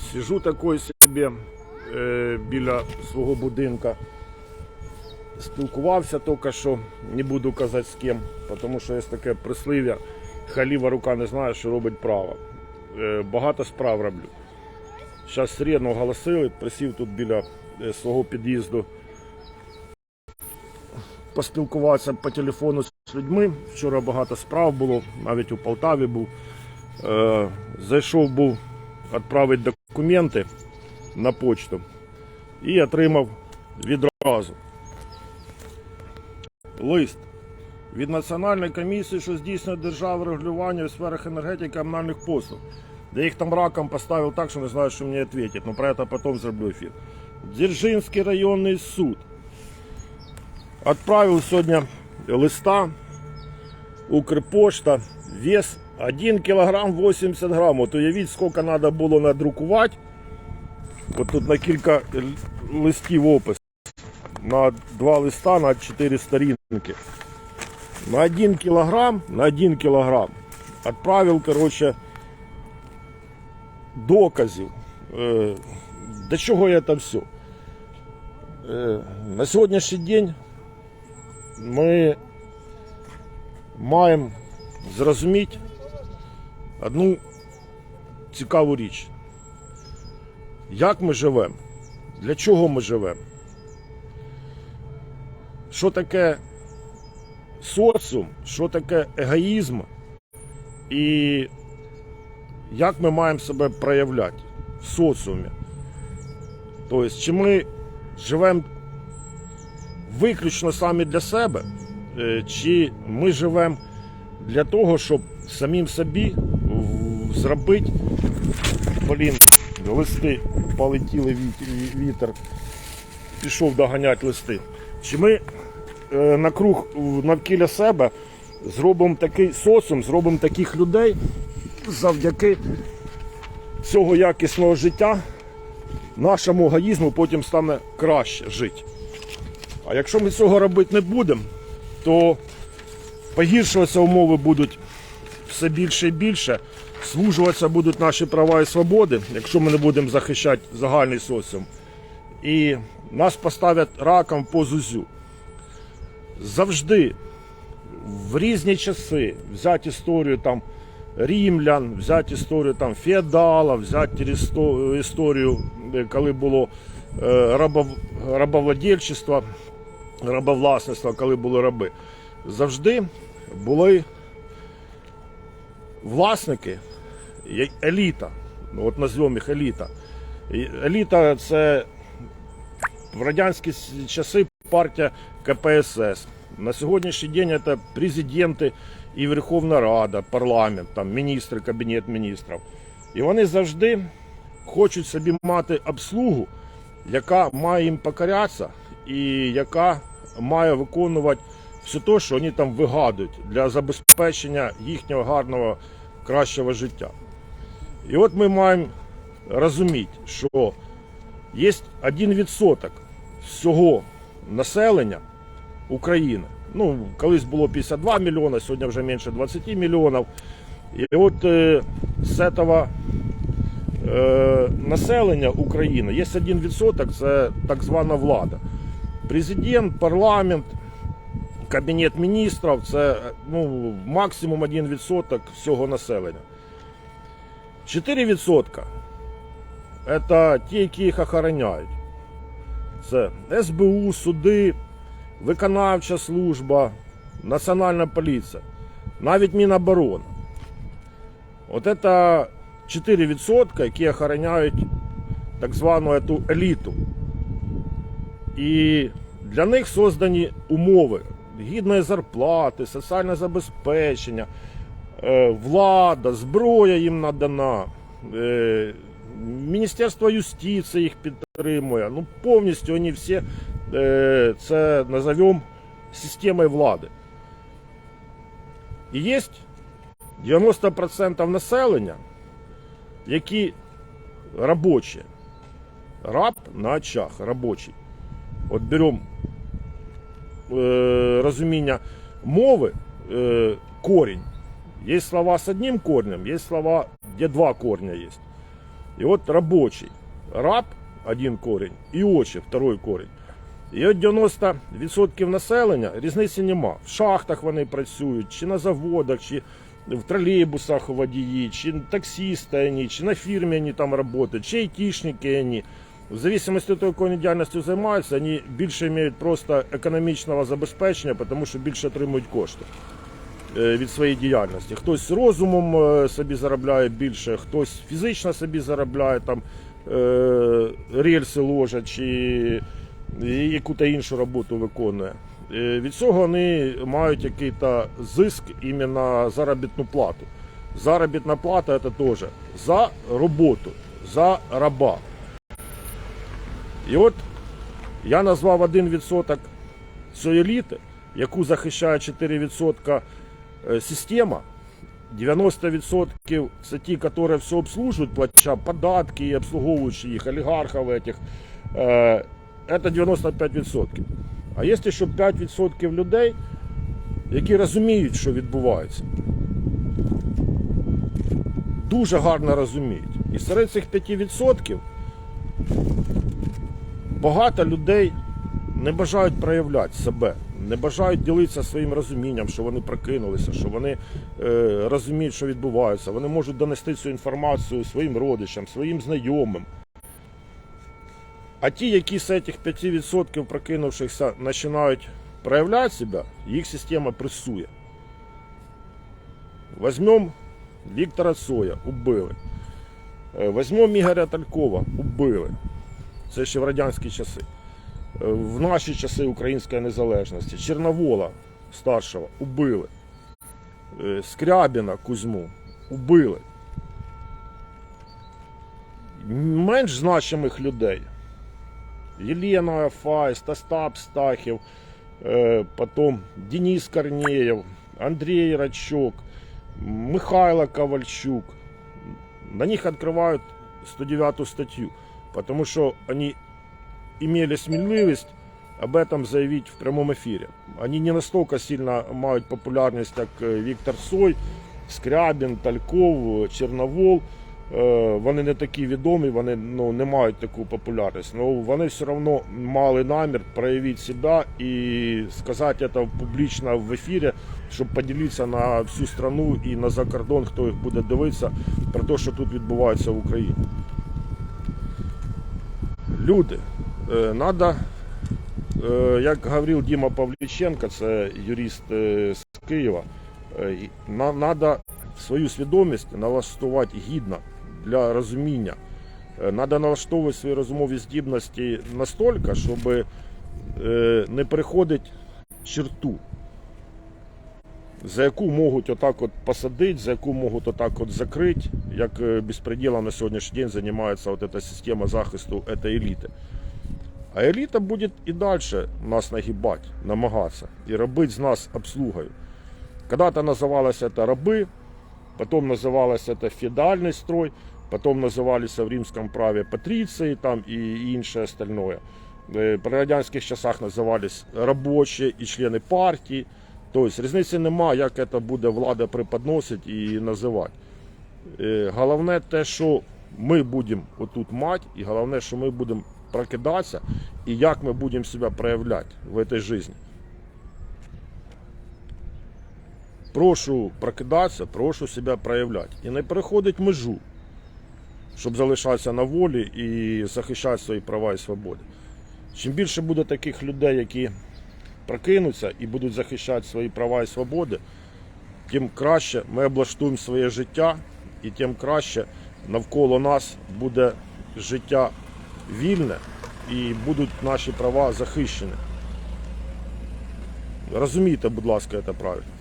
Сижу такой собі е, біля свого будинка. Спілкувався тільки що, не буду казати з ким, тому що є таке прислів'я, халіва рука не знає, що робить право. Е, багато справ роблю. Зараз сирено оголосили, присів тут біля е, свого під'їзду. Поспілкуватися по телефону з людьми. Вчора багато справ було, навіть у Полтаві був. Зайшов був відправити документи на почту і отримав відразу лист від Національної комісії, що здійснює державне регулювання у сферах енергетики і комунальних послуг. Да їх там раком поставив так, що не знаю, що мені відповідати, но про це потім зроблю ефір. Дзержинський районний суд отправил сегодня листа Укрпошта, вес 1 килограмм 80 грамм. Вот уявіть, сколько надо було надрукувати. От тут на кілька листів опис. На два листа на 4 сторінки. На 1 килограмм, на 1 килограмм отправил, короче, доказів. Е, до чого я це все? На сьогоднішній день ми маємо зрозуміти одну цікаву річ. Як ми живемо? Для чого ми живемо? Що таке соціум, що таке егоїзм і як ми маємо себе проявляти в соціумі? Тобто, чи ми живемо виключно самі для себе, е, чи ми живемо для того, щоб самим собі зробити, блін, листи полетіли вітер, пішов доганяти листи. Чи ми е, на круг навкіля себе зробимо такий соціум, зробимо таких людей завдяки цього якісного життя нашому егоїзму потім стане краще жити. А якщо ми цього робити не будемо, то погіршуватися умови будуть все більше і більше, звужуватися будуть наші права і свободи, якщо ми не будемо захищати загальний соціум. І нас поставлять раком по зузю. Завжди в різні часи взяти історію там рімлян, взяти історію там феодала, взяти історію, коли було е, рабов, рабовладельчество, рабовласництво, коли були раби. Завжди були власники, еліта. Ну, от назвемо їх еліта. Еліта це в радянські часи партія КПСС. На сьогоднішній день це президенти і Верховна Рада, парламент, там, міністри, кабінет міністрів. І вони завжди хочуть собі мати обслугу, яка має їм покорятися і яка має виконувати все те, що вони там вигадують для забезпечення їхнього гарного, кращого життя. І от ми маємо розуміти, що є 1% всього населення України. Ну, колись було 52 мільйона, сьогодні вже менше 20 мільйонів. І от е, з цього е, населення України є 1%, це так звана влада. Президент, парламент, кабінет міністрів це ну, максимум 1% всього населення. 4% це ті, які їх охороняють. Це СБУ, суди, виконавча служба, Національна поліція, навіть Міноборони. От це 4%, які охороняють так звану эту еліту. І для них создані умови гідної зарплати, соціальне забезпечення, е, влада, зброя їм надана. е, Міністерство юстиції їх підтримує. Ну, повністю вони всі е, це назовемо системою влади. І є 90% населення, які робочі. Раб на очах, робочий. От беремо розуміння мови, е, корінь. Є слова з одним корнем, є слова, де два корня є. И вот рабочий, раб один корінь і очі второй корінь. І от 90% населення різниці нема. В шахтах вони працюють, чи на заводах, чи в тролейбусах водії, чи таксисти вони, чи на фірмі вони там працюють, чи айтішники вони. В зависимости від того, якою діяльністю займаються, вони більше мають просто економічного забезпечення, тому що більше отримують кошти е, від своєї діяльності. Хтось розумом е, собі заробляє більше, хтось фізично собі заробляє, там е, рельси ложать чи яку-то іншу роботу виконує. Від цього вони мають якийсь зиск іменно заробітну плату. Заробітна плата це теж за роботу, за раба. І от я назвав 1% цієї еліти, яку захищає 4% е, система. 90% це ті, які все обслуживают, плача податки і обслуговуючи їх, олігархів этих. Е, Это 95%. А є ще 5% людей, які розуміють, що відбувається. Дуже гарно розуміють. І серед цих 5% багато людей не бажають проявляти себе, не бажають ділитися своїм розумінням, що вони прокинулися, що вони е, розуміють, що відбувається. Вони можуть донести цю інформацію своїм родичам, своїм знайомим. А ті, які з цих 5% прокинувшихся починають проявляти себе, їх система пресує. Возьмем Віктора Цоя, убили. Е, Возьмем Ігоря Талькова, убили. Це ще в радянські часи. Е, В наші часи української незалежності. Чорновола старшого убили. Е, Скрябіна Кузьму убили. Менш значимих людей. Елена Файст, Остап Стахів, е, потом Денис Корнеєв, Андрей Рачок, Михайло Ковальчук. На них открывают 109 статью, потому что они имели смеливость об этом заявить в прямом эфире. Они не настолько сильно мають популярність, як е, Віктор Сой, Скрябін, Тальков, Черновол. Е, Вони не такі відомі, вони ну, не мають таку популярність. але вони все одно мали намір проявити себе і сказати це публічно в ефірі, щоб поділитися на всю страну і на закордон, хто їх буде дивитися, про те, що тут відбувається в Україні. Люди, треба, як говорив Діма Павліченко, це юрист е, з Києва, треба свою свідомість налаштувати гідно для розуміння. Треба налаштовувати свої розумові здібності настільки, щоб е, не переходити черту, за яку можуть отак от посадити, за яку можуть отак от закрити, як е, безпреділом на сьогоднішній день займається от ця система захисту цієї еліти. А еліта буде і далі нас нагибати, намагатися і робити з нас обслугою. Когда-то называлось это рабы, потом называлось это феодальный строй, потом назывались в римском праве патриции там и інше остальное. Е, При радянських часах називались робочі і члени партії. Тобто різниці нема, як це буде влада преподносити і називати. Е, Головне те, що ми будемо отут мати, і головне, що ми будемо прокидатися, і як ми будемо себе проявляти в цій житті. Прошу прокидатися, прошу себе проявляти. І не переходить межу, щоб залишатися на волі і захищати свої права і свободи. Чим більше буде таких людей, які прокинуться і будуть захищати свої права і свободи, тим краще ми облаштуємо своє життя, і тим краще навколо нас буде життя вільне і будуть наші права захищені. Розумійте, будь ласка, це правильно.